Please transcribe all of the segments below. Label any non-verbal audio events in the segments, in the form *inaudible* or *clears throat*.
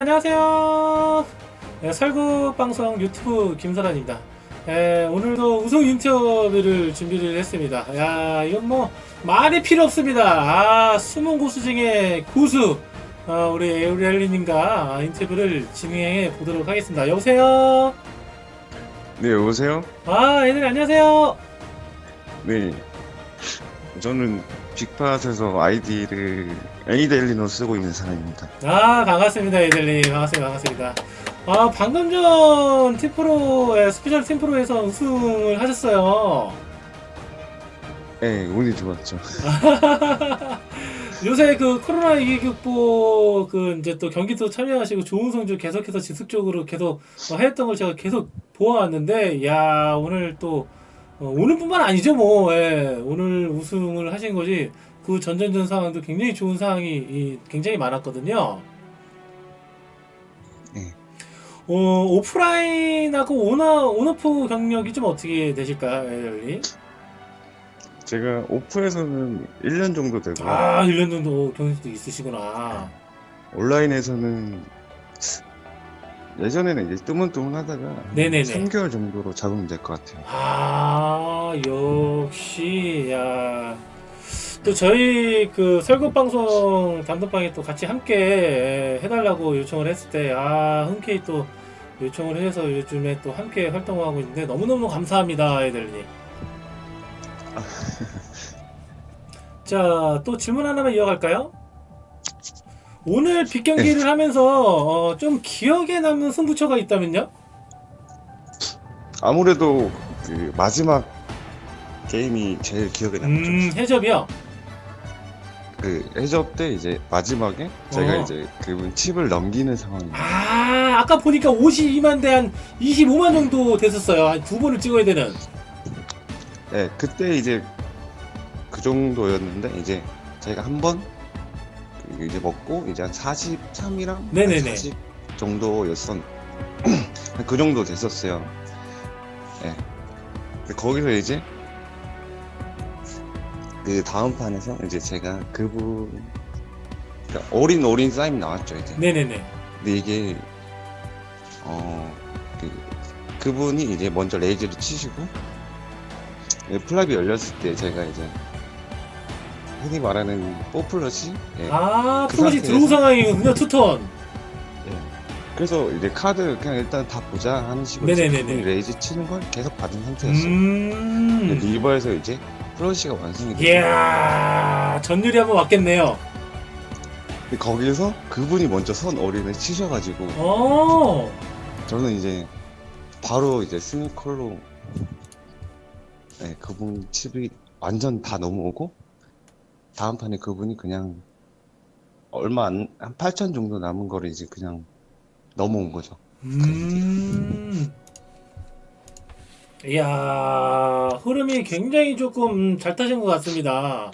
안녕하세요. 네, 설국 방송 유튜브 김설환입니다. 네, 오늘도 우승 인터뷰를 준비를 했습니다. 야, 이건 뭐 말이 필요 없습니다. 아, 숨은 고수 중에 고수 어, 우리 에우리알리님과 인터뷰를 진행해 보도록 하겠습니다. 여보세요. 네, 여보세요? 아, 애들 안녕하세요. 네. 저는 빅팟에서 아이디를 에이델리노 쓰고 있는 사람입니다. 아, 반갑습니다, 애들님. 반갑습니다, 반갑습니다. 아, 방금 전 팀프로의 스페셜 팀프로에서 우승을 하셨어요. 네, 운이 좋았죠. *laughs* 요새 그 코로나 위기 극복 그 이제 또 경기도 참여하시고 좋은 성적 계속해서 지속적으로 계속 어, 했던 걸 제가 계속 보아왔는데 야 오늘 또 어, 오늘뿐만 아니죠 뭐 예, 오늘 우승을 하신 거지 그 전전전 상황도 굉장히 좋은 상황이 이, 굉장히 많았거든요. 네. 어, 오프라인하고 온어, 온오프 경력이 좀 어떻게 되실까요, 에럴리? 제가 오프에서는 1년 정도 되고, 아, 1년 정도 경력도 있으시구나. 온라인에서는 예전에는 이제 뜨문뜨문 하다가 네네네. 3개월 정도로 적응이 될것 같아요. 아 역시 야. 또 저희 그 설국 방송 단톡방에 또 같이 함께 해달라고 요청을 했을 때 아 흔쾌히 또 요청을 해서 요즘에 또 함께 활동하고 있는데 너무너무 감사합니다 애들님. 자 또 질문 하나만 이어갈까요? 오늘 빅 경기를 하면서 어, 좀 기억에 남는 승부처가 있다면요? 아무래도 그 마지막 게임이 제일 기억에 남죠. 음 해접이요. 그 해적 때 이제 마지막에 제가 어. 이제 그분 칩을 넘기는 상황입니다. 아, 아까 보니까 52만 대 한 25만 정도 됐었어요. 한 두 번을 찍어야 되는. 네, 그때 이제 그 정도였는데 이제 제가 한 번 이제 먹고 이제 한 43이랑 네네네. 40 정도였던 *clears throat* 그 정도 됐었어요. 네. 근데 거기서 이제 그 다음 판에서 이제 제가 그분 그러니까 어린 어린 싸임이 나왔죠 이제. 네네네. 근데 이게 어 그, 그분이 이제 먼저 레이즈를 치시고 예, 플랍이 열렸을 때 제가 이제 흔히 말하는 뽀플러시 예, 아, 그 플러시 상태에서- 들어온 상황이군요, 투턴. 예. 그래서 이제 카드 그냥 일단 다 보자 하는 식으로 네네네네. 그분이 레이즈 치는 걸 계속 받은 상태였어요 음. 근데 리버에서 이제 플러시가 완성이 됐어요 이야, 전율이 한번 왔겠네요. 근데 거기서 그분이 먼저 선 어린을 치셔가지고 어. 저는 이제 바로 이제 스니컬로 네, 그분 칩이 완전 다 넘어오고 다음 판에 그분이 그냥 얼마 안, 한 8천 정도 남은 거를 이제 그냥 넘어온 거죠. 음. 이야, 흐름이 굉장히 조금 잘 타신 것 같습니다.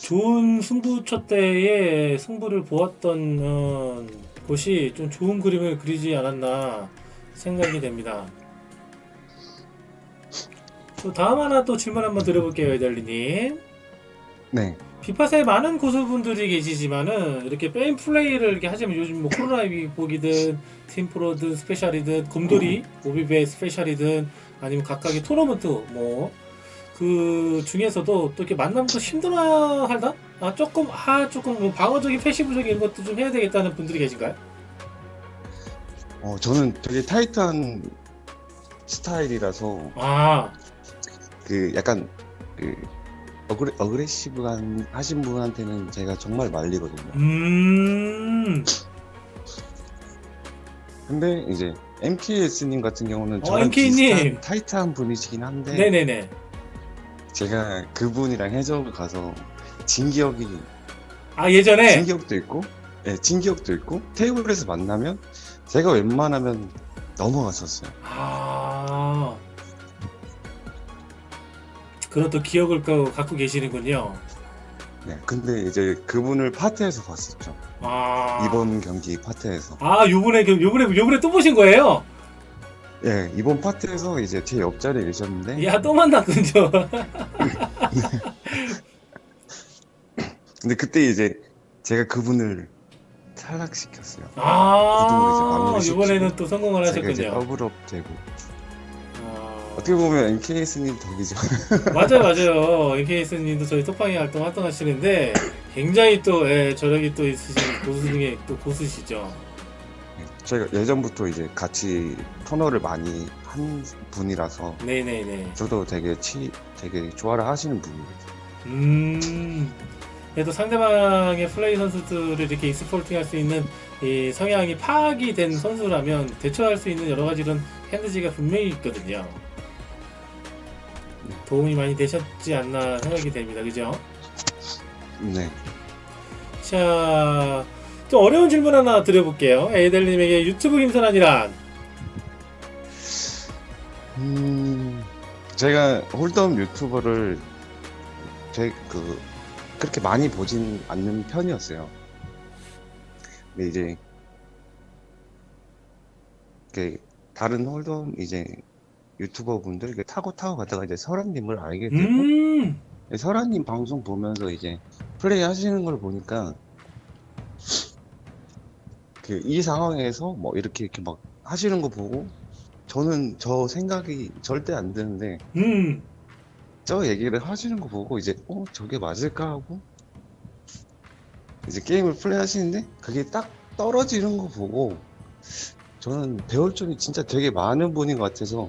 좋은 승부처 때의 승부를 보았던 어, 곳이 좀 좋은 그림을 그리지 않았나 생각이 됩니다. 또 다음 하나 또 질문 한번 드려볼게요, 에달리님. 네. 비팟에 많은 고수분들이 계시지만은 이렇게 게임 플레이를 이렇게 하시면 요즘 뭐 코로나 위복이든 팀프로든 스페셜이든 곰돌이 오비베 스페셜이든 아니면 각각의 토너먼트 뭐 그 중에서도 또 이렇게 만나면서 힘들어 하다 아 조금 아 조금 뭐 방어적인 패시브적인 것도 좀 해야 되겠다는 분들이 계신가요? 어, 저는 되게 타이트한 스타일이라서 아 그 약간 그 어그레, 어그레시브한 하신 분한테는 제가 정말 말리거든요. 음. 근데 이제 MKS님 같은 경우는 어, 저랑 MK 님. 비슷한 타이트한 분이시긴 한데 네네네. 제가 그분이랑 해적을 가서 진 기억이 아 예전에 진 기억도 있고 예, 진 기억도 있고 테이블에서 만나면 제가 웬만하면 넘어갔었어요. 아 그런 또 기억을 또 갖고 계시는군요. 네, 근데 이제 그분을 파트에서 봤었죠. 아 이번 경기 파트에서. 아 요번에 그- 요번에 요번에 또 보신 거예요? 예, 이번 파트에서 이제 제 옆자리에 계셨는데 야 또 만났군요. 근데 그때 이제 제가 그분을 탈락시켰어요. 아, 이번에는 또 성공을 제가 이제 하셨군요. 더블업 되고 아, 어떻게 보면 NKS님 덕이죠. *laughs* 맞아요, 맞아요. NKS님도 저희 토팡이 활동 활동하시는데 굉장히 또 예, 저력이 또 있으신 고수 중에 또 고수시죠. 저희가 예전부터 이제 같이 터널을 많이 한 분이라서 네네네. 저도 되게 치 되게 좋아를 하시는 분이거든요. 음. 그래도 상대방의 플레이 선수들을 이렇게 익스포팅 할 수 있는 이 성향이 파악이 된 선수라면 대처할 수 있는 여러 가지 이런 핸드지가 분명히 있거든요. 도움이 많이 되셨지 않나 생각이 됩니다. 그죠? 네. 자, 좀 어려운 질문 하나 드려볼게요. 에이델님에게 유튜브 김선환이란? 음, 제가 홀덤 유튜버를 되게 그 그렇게 많이 보진 않는 편이었어요. 근데 이제 이렇게 다른 홀덤 이제 유튜버 분들 타고 타고 가다가 이제 설아님을 알게 되고 음, 설아님 방송 보면서 이제 플레이 하시는 걸 보니까 그 이 상황에서 뭐 이렇게 이렇게 막 하시는 거 보고 저는 저 생각이 절대 안 드는데 음. 저 얘기를 하시는 거 보고 이제 어 저게 맞을까 하고 이제 게임을 플레이 하시는데 그게 딱 떨어지는 거 보고 저는 배울 점이 진짜 되게 많은 분인 것 같아서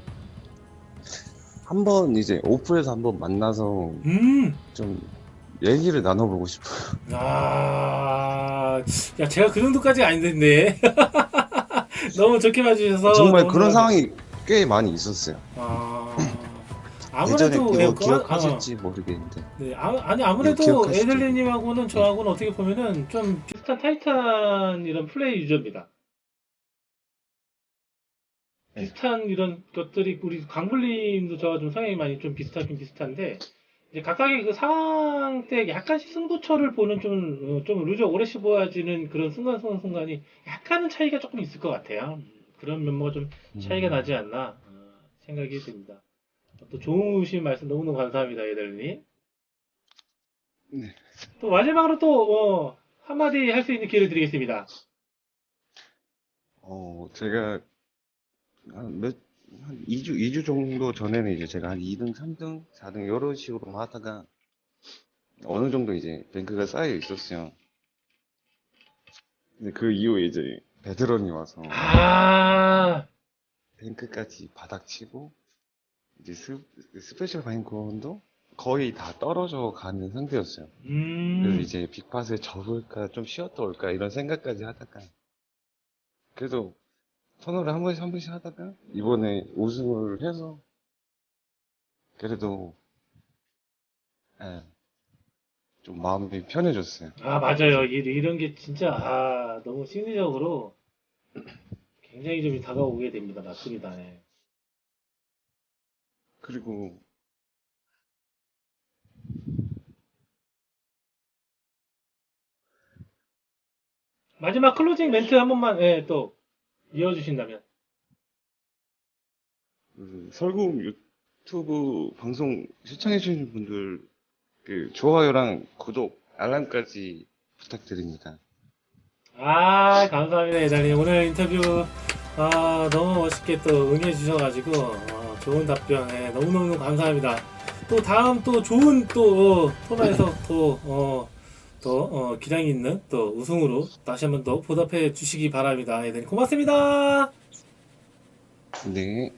한 번 이제 오프에서 한 번 만나서 음. 좀 얘기를 나눠보고 싶어요. 아, 야, 제가 그 정도까지 아닌데. *laughs* 너무 좋게 봐주셔서. 정말 너무 그런 감사- 상황이 꽤 많이 있었어요. 아, *clears throat* 예전에 아무래도, 예, 그- 기억하실지 모르겠는데 네, 아, 아니 아무래도 기억하시죠? 에들리님하고는 저하고는 어떻게 보면은 좀 비슷한 타이탄 이런 플레이 유저입니다. 네. 비슷한 이런 것들이 우리 강블님도 저와 좀 성향이 많이 좀 비슷하긴 비슷한데 이제 각각의 그 상황 때 약간씩 승부처를 보는 좀, 어, 좀 루저 오래 씹어야지는 그런 순간 순간 순간이 약간은 차이가 조금 있을 것 같아요. 그런 면모가 좀 차이가 음. 나지 않나 어, 생각이 듭니다. 또 좋으신 말씀 너무너무 감사합니다, 에들님. 네. 또 마지막으로 또 어, 한마디 할 수 있는 기회를 드리겠습니다. 어 제가 한 몇, 한 2주, 2주 정도 전에는 이제 제가 한 2등, 3등, 4등 이런 식으로 하다가 어느 정도 이제 뱅크가 쌓여 있었어요. 근데 그 이후에 이제 베테랑이 와서 아, 뱅크까지 바닥치고 이제 스, 스페셜 바인콘도 거의 다 떨어져 가는 상태였어요. 그래서 음, 이제 빅팟을 접을까 좀 쉬었다 올까 이런 생각까지 하다가 그래도 터널을 한 번씩 한 번씩 하다가 이번에 우승을 해서 그래도 예, 좀 마음이 편해졌어요. 아 맞아요. 이- 이런 게 진짜 아 너무 심리적으로 굉장히 좀 다가오게 됩니다. 맞습니다. 예. 그리고 마지막 클로징 멘트 한 번만 예, 또 이어주신다면. 그 설국 유튜브 방송 시청해주시는 분들 그 좋아요랑 구독 알람까지 부탁드립니다. 아 감사합니다 예달님 오늘 인터뷰 아 너무 멋있게 또 응해 주셔가지고 어, 좋은 답변 예, 너무너무 감사합니다 또 다음 또 좋은 또 어, 토너에서 또 어 또 어, 기량 있는 또 우승으로 다시 한번 더 보답해 주시기 바랍니다. 예달님 고맙습니다. 네.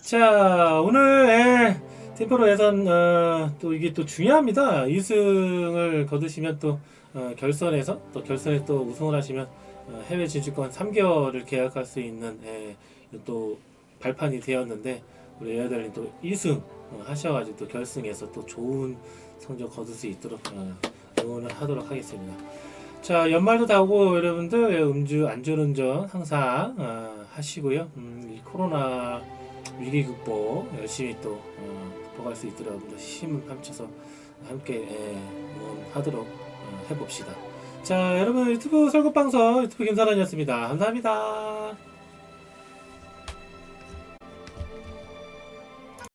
자 오늘 예, 팀프로 예선 어, 또 이게 또 중요합니다. 2승을 거두시면 또 어, 결선에서 또 결선에 또 우승을 하시면 어, 해외 진출권 3개월을 계약할 수 있는 예, 또 발판이 되었는데 우리 에어달린 또 2승 어, 하셔가지고 또 결승에서 또 좋은 성적 거둘 수 있도록 어, 응원을 하도록 하겠습니다. 자 연말도 다오고 여러분들 예, 음주 안전운전 항상 어, 하시고요. 음, 이 코로나 위기 극복 열심히 또 어, 극복할 수 있도록 힘을 합쳐서 함께 예, 응원하도록 어, 해봅시다. 자 여러분 유튜브 설국방송 유튜브 김사란이었습니다. 감사합니다.